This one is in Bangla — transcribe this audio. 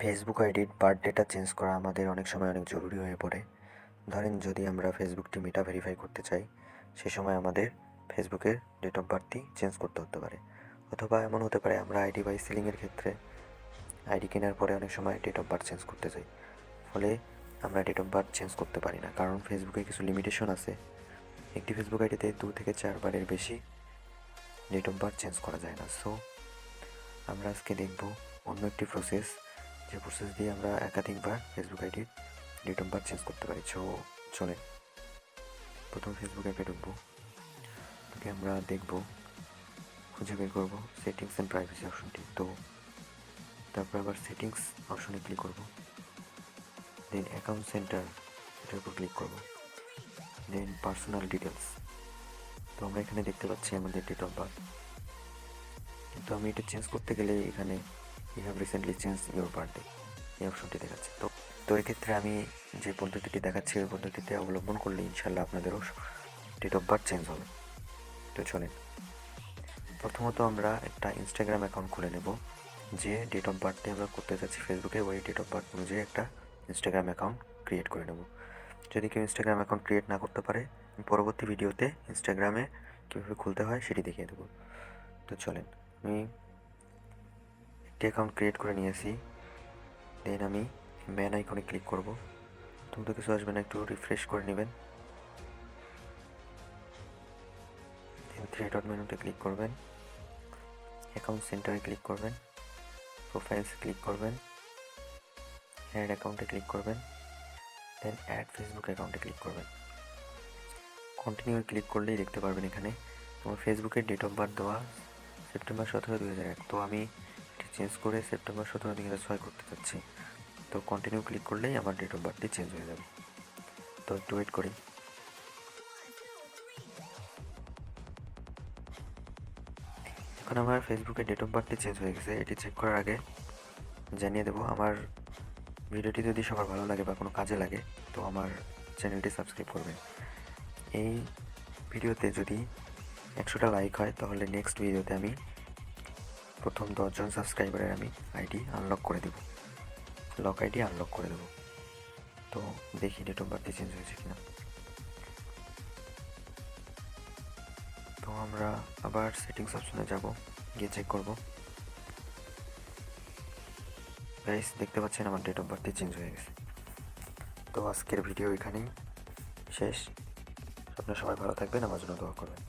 ফেসবুক আইডির বার্থডেটা চেঞ্জ করা আমাদের অনেক সময় অনেক জরুরি হয়ে পড়ে। ধরেন যদি আমরা ফেসবুকটি মেটা ভেরিফাই করতে চাই, সে সময় আমাদের ফেসবুকের ডেট অফ বার্থটি চেঞ্জ করতে হতে পারে। অথবা এমন হতে পারে, আমরা আইডি বাই সিলিংয়ের ক্ষেত্রে আইডি কেনার পরে অনেক সময় ডেট অফ বার্থ চেঞ্জ করতে চাই। ফলে আমরা ডেট অফ বার্থ চেঞ্জ করতে পারি না, কারণ ফেসবুকে কিছু লিমিটেশন আছে। একটি ফেসবুক আইডিতে দু থেকে চারবারের বেশি ডেট অফ বার্থ চেঞ্জ করা যায় না। সো আমরা আজকে দেখব অন্য একটি প্রসেস যে প্রসেস দিয়ে আমরা একাধিকবার ফেসবুক আইডির ডেট অফ বার্থ চেঞ্জ করতে পারি। সো চলে। প্রথম ফেসবুক অ্যাপে ঢুকবো। তোকে আমরা দেখব, খুঁজে বের করব সেটিংস অ্যান্ড প্রাইভেসি অপশনটি তো, তারপর আবার সেটিংস অপশনে ক্লিক করব। দেন অ্যাকাউন্ট সেন্টার এটার উপর ক্লিক করব। দেন পার্সোনাল ডিটেলস তো আমরা এখানে দেখতে পাচ্ছি আমাদের ডেট অফ বার্থ কিন্তু আমি এটা চেঞ্জ করতে গেলে এখানে you have recently change your birthday এই অপশনটি দেখাচ্ছে। তো তো এক্ষেত্রে আমি যে পদ্ধতিটি দেখাচ্ছি, ওই পদ্ধতিতে অবলম্বন করলে ইনশাল্লাহ আপনাদেরও ডেট অফ বার্থ চেঞ্জ হবে। তো চলেন। প্রথমত আমরা একটা ইনস্টাগ্রাম অ্যাকাউন্ট খুলে নেব, যে ডেট অফ বার্থডে আমরা করতে চাচ্ছি ফেসবুকে ওই ডেট অফ বার্থ অনুযায়ী একটা ইনস্টাগ্রাম অ্যাকাউন্ট ক্রিয়েট করে নেব। যদি কেউ ইনস্টাগ্রাম অ্যাকাউন্ট ক্রিয়েট না করতে পারে, পরবর্তী ভিডিওতে ইনস্টাগ্রামে কীভাবে খুলতে হয় সেটি দেখিয়ে দেবো। তো চলেন, আমি একটি অ্যাকাউন্ট ক্রিয়েট করে নিয়েছি। দেন আমি ম্যান আইকনে ক্লিক করব। তুমি তো কিছু আসবে না, একটু রিফ্রেশ করে নেবেন। থ্রি ডট মেনুতে ক্লিক করবেন। অ্যাকাউন্ট সেন্টারে ক্লিক করবেন। প্রোফাইলস ক্লিক করবেন। অ্যাড অ্যাকাউন্টে ক্লিক করবেন। দেন অ্যাড ফেসবুক অ্যাকাউন্টে ক্লিক করবেন। কন্টিনিউ ক্লিক করলেই দেখতে পারবেন এখানে। আমার ফেসবুকের ডেট অফ বার্থ দেওয়া সেপ্টেম্বর সতেরো দু হাজার এক। তো আমি চেঞ্জ করে সেপ্টেম্বর সতেরো দুই হাজার ছয় করতে চাচ্ছি। তো কন্টিনিউ ক্লিক করলেই আমার ডেট অফ বার্থটি চেঞ্জ হয়ে যাবে। তো একটু ওয়েট করি। এখন আমার ফেসবুকে ডেট অফ বার্থটি চেঞ্জ হয়ে গেছে, এটি চেক করার আগে জানিয়ে দেবো, আমার ভিডিওটি যদি সবার ভালো লাগে বা কোনো কাজে লাগে, তো আমার চ্যানেলটি সাবস্ক্রাইব করবেন এই ভিডিওতে যদি একশোটা লাইক হয়, তাহলে নেক্সট ভিডিওতে আমি প্রথম দশজন সাবস্ক্রাইবারের আমি আইডি আনলক করে দেব। লক আইডি আনলক করে দেবো। তো দেখি ডেট অফ বার্থে চেঞ্জ হয়েছে কিনা। তো আমরা আবার সেটিংস অপশনে যাব, গিয়ে চেক করব। গাইস দেখতে পাচ্ছেন আমার ডেট অফ বার্থে চেঞ্জ হয়ে গেছে। তো আজকের ভিডিও এখানেই শেষ। আপনারা সবাই ভালো থাকবেন, আমার জন্য দোয়া করবেন।